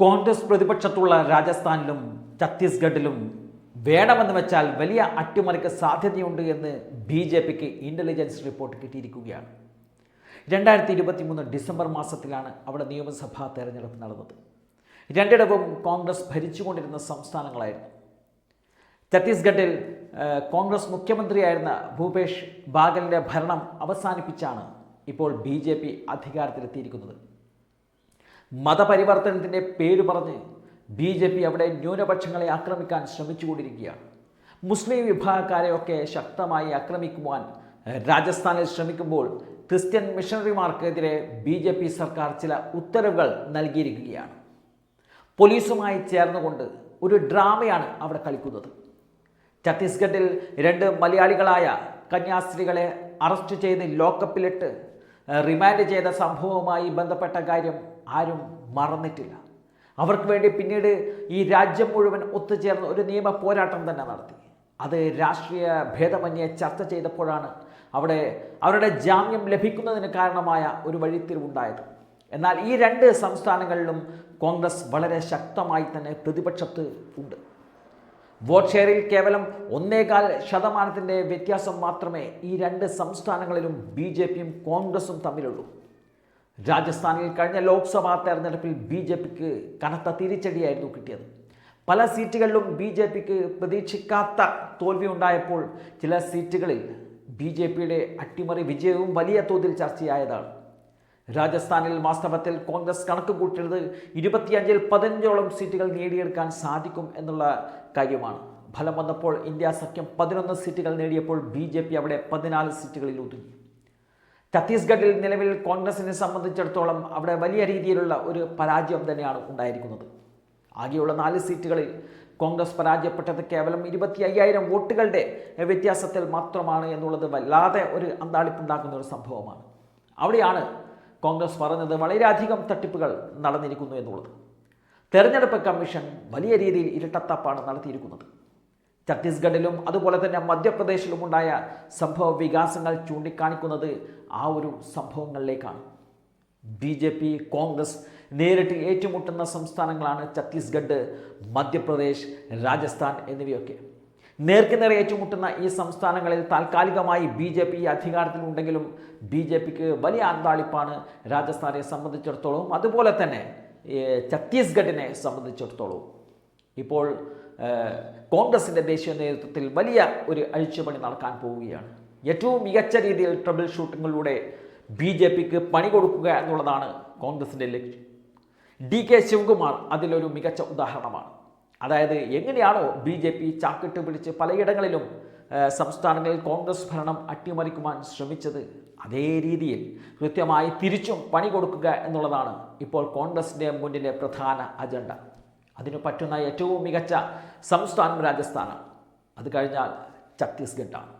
കോൺഗ്രസ് പ്രതിപക്ഷത്തുള്ള രാജസ്ഥാനിലും ഛത്തീസ്ഗഡിലും വേണമെന്ന് വെച്ചാൽ വലിയ അട്ടിമറിക്ക് സാധ്യതയുണ്ട് എന്ന് ബി ജെ പിക്ക് ഇന്റലിജൻസ് റിപ്പോർട്ട് കിട്ടിയിരിക്കുകയാണ്. രണ്ടായിരത്തി ഇരുപത്തി മൂന്ന് ഡിസംബർ മാസത്തിലാണ് അവിടെ നിയമസഭാ തെരഞ്ഞെടുപ്പ് നടന്നത്. രണ്ടിടവും കോൺഗ്രസ് ഭരിച്ചുകൊണ്ടിരുന്ന സംസ്ഥാനങ്ങളായിരുന്നു. ഛത്തീസ്ഗഡിൽ കോൺഗ്രസ് മുഖ്യമന്ത്രിയായിരുന്ന ഭൂപേഷ് ബാഗലിന്റെ ഭരണം അവസാനിപ്പിച്ചാണ് ഇപ്പോൾ ബി ജെ പി അധികാരത്തിലെത്തിയിരിക്കുന്നത്. മതപരിവർത്തനത്തിന്റെ പേര് പറഞ്ഞ് ബി ജെ പി അവിടെ ന്യൂനപക്ഷങ്ങളെ ആക്രമിക്കാൻ ശ്രമിച്ചുകൊണ്ടിരിക്കുകയാണ്. മുസ്ലിം വിഭാഗക്കാരെയൊക്കെ ശക്തമായി ആക്രമിക്കുവാൻ രാജസ്ഥാനിൽ ശ്രമിക്കുമ്പോൾ ക്രിസ്ത്യൻ മിഷണറിമാർക്കെതിരെ ബി ജെ പി സർക്കാർ ചില ഉത്തരവുകൾ നൽകിയിരിക്കുകയാണ്. പോലീസുമായി ചേർന്നുകൊണ്ട് ഒരു ഡ്രാമയാണ് അവിടെ കളിക്കുന്നത്. ഛത്തീസ്ഗഡിൽ രണ്ട് മലയാളികളായ കന്യാസ്ത്രീകളെ അറസ്റ്റ് ചെയ്ത് ലോക്കപ്പിലിട്ട് റിമാൻഡ് ചെയ്ത സംഭവവുമായി ബന്ധപ്പെട്ട കാര്യം ആരും മറന്നിട്ടില്ല. അവർക്ക് വേണ്ടി പിന്നീട് ഈ രാജ്യം മുഴുവൻ ഒത്തുചേർന്ന് ഒരു നിയമ പോരാട്ടം തന്നെ നടത്തി. അത് രാഷ്ട്രീയ ഭേദമന്യെ ചർച്ച ചെയ്തപ്പോഴാണ് അവിടെ അവരുടെ ജാമ്യം ലഭിക്കുന്നതിന് കാരണമായ ഒരു വഴിത്തിരിവുണ്ടായത്. എന്നാൽ ഈ രണ്ട് സംസ്ഥാനങ്ങളിലും കോൺഗ്രസ് വളരെ ശക്തമായി തന്നെ പ്രതിപക്ഷത്ത് ഉണ്ട്. വോട്ട് ഷെയറിൽ കേവലം ഒന്നേകാൽ ശതമാനത്തിന്റെ വ്യത്യാസം മാത്രമേ ഈ രണ്ട് സംസ്ഥാനങ്ങളിലും ബി ജെ പിയും കോൺഗ്രസും തമ്മിലുള്ളൂ. രാജസ്ഥാനിൽ കഴിഞ്ഞ ലോക്സഭാ തെരഞ്ഞെടുപ്പിൽ ബി ജെ പിക്ക് കനത്ത തിരിച്ചടിയായിരുന്നു കിട്ടിയത്. പല സീറ്റുകളിലും ബി ജെ പിക്ക് പ്രതീക്ഷിക്കാത്ത തോൽവി ഉണ്ടായപ്പോൾ ചില സീറ്റുകളിൽ ബി ജെ പിയുടെ അട്ടിമറി വിജയവും വലിയ തോതിൽ ചർച്ചയായതാണ്. രാജസ്ഥാനിൽ വാസ്തവത്തിൽ കോൺഗ്രസ് കണക്ക് കൂട്ടിയത് ഇരുപത്തിയഞ്ചിൽ പതിനഞ്ചോളം സീറ്റുകൾ നേടിയെടുക്കാൻ സാധിക്കും എന്നുള്ള കാര്യമാണ്. ഫലം വന്നപ്പോൾ ഇന്ത്യ സഖ്യം പതിനൊന്ന് സീറ്റുകൾ നേടിയപ്പോൾ ബി ജെ പി അവിടെ പതിനാല് സീറ്റുകളിൽ ഒതുങ്ങി. ഛത്തീസ്ഗഡിൽ നിലവിൽ കോൺഗ്രസിനെ സംബന്ധിച്ചിടത്തോളം അവിടെ വലിയ രീതിയിലുള്ള ഒരു പരാജയം തന്നെയാണ് ഉണ്ടായിരിക്കുന്നത്. ആകെയുള്ള നാല് സീറ്റുകളിൽ കോൺഗ്രസ് പരാജയപ്പെട്ടത് കേവലം ഇരുപത്തി അയ്യായിരം വോട്ടുകളുടെ വ്യത്യാസത്തിൽ മാത്രമാണ് എന്നുള്ളത് വല്ലാതെ ഒരു അന്താളിപ്പുണ്ടാക്കുന്ന ഒരു സംഭവമാണ്. അവിടെയാണ് കോൺഗ്രസ് പറഞ്ഞത് വളരെയധികം തട്ടിപ്പുകൾ നടന്നിരിക്കുന്നു എന്നുള്ളത്. തെരഞ്ഞെടുപ്പ് കമ്മീഷൻ വലിയ രീതിയിൽ ഇരട്ടത്താപ്പാണ് നടത്തിയിരിക്കുന്നത്. ഛത്തീസ്ഗഡിലും അതുപോലെ തന്നെ മധ്യപ്രദേശിലും ഉണ്ടായ സംഭവ വികാസങ്ങൾ ചൂണ്ടിക്കാണിക്കുന്നത് ആ ഒരു സംഭവങ്ങളിലേക്കാണ്. ബി ജെ പി കോൺഗ്രസ് നേരിട്ട് ഏറ്റുമുട്ടുന്ന സംസ്ഥാനങ്ങളാണ് ഛത്തീസ്ഗഡ് മധ്യപ്രദേശ് രാജസ്ഥാൻ എന്നിവയൊക്കെ. നേർക്കുനേരെ ഏറ്റുമുട്ടുന്ന ഈ സംസ്ഥാനങ്ങളിൽ താൽക്കാലികമായി ബി ജെ പി അധികാരത്തിലുണ്ടെങ്കിലും ബി ജെ പിക്ക് വലിയ അന്താളിപ്പാണ് രാജസ്ഥാനെ സംബന്ധിച്ചിടത്തോളം അതുപോലെ തന്നെ ഛത്തീസ്ഗഡിനെ സംബന്ധിച്ചിടത്തോളം ഇപ്പോൾ കോൺഗ്രസിന്റെ ദേശീയ നേതൃത്വത്തിൽ വലിയ ഒരു അഴിച്ചുപണി നടക്കാൻ പോവുകയാണ്. ഏറ്റവും മികച്ച രീതിയിൽ ട്രബിൾ ഷൂട്ടിങ്ങിലൂടെ ബി ജെ പിക്ക് പണി കൊടുക്കുക എന്നുള്ളതാണ് കോൺഗ്രസിന്റെ ലക്ഷ്യം. ഡി കെ ശിവകുമാർ അതിലൊരു മികച്ച ഉദാഹരണമാണ്. അതായത് എങ്ങനെയാണോ ബി ജെ പി ചാക്കിട്ട് പിടിച്ച് പലയിടങ്ങളിലും സംസ്ഥാനങ്ങളിൽ കോൺഗ്രസ് ഭരണം അട്ടിമറിക്കുവാൻ ശ്രമിച്ചത് അതേ രീതിയിൽ കൃത്യമായി തിരിച്ചും പണി കൊടുക്കുക എന്നുള്ളതാണ് ഇപ്പോൾ കോൺഗ്രസിന്റെ മുന്നിലെ പ്രധാന അജണ്ട. അതിന് പറ്റുന്ന ഏറ്റവും മികച്ച സംസ്ഥാനം രാജസ്ഥാനാണ്. അത് കഴിഞ്ഞാൽ ഛത്തീസ്ഗഡാണ്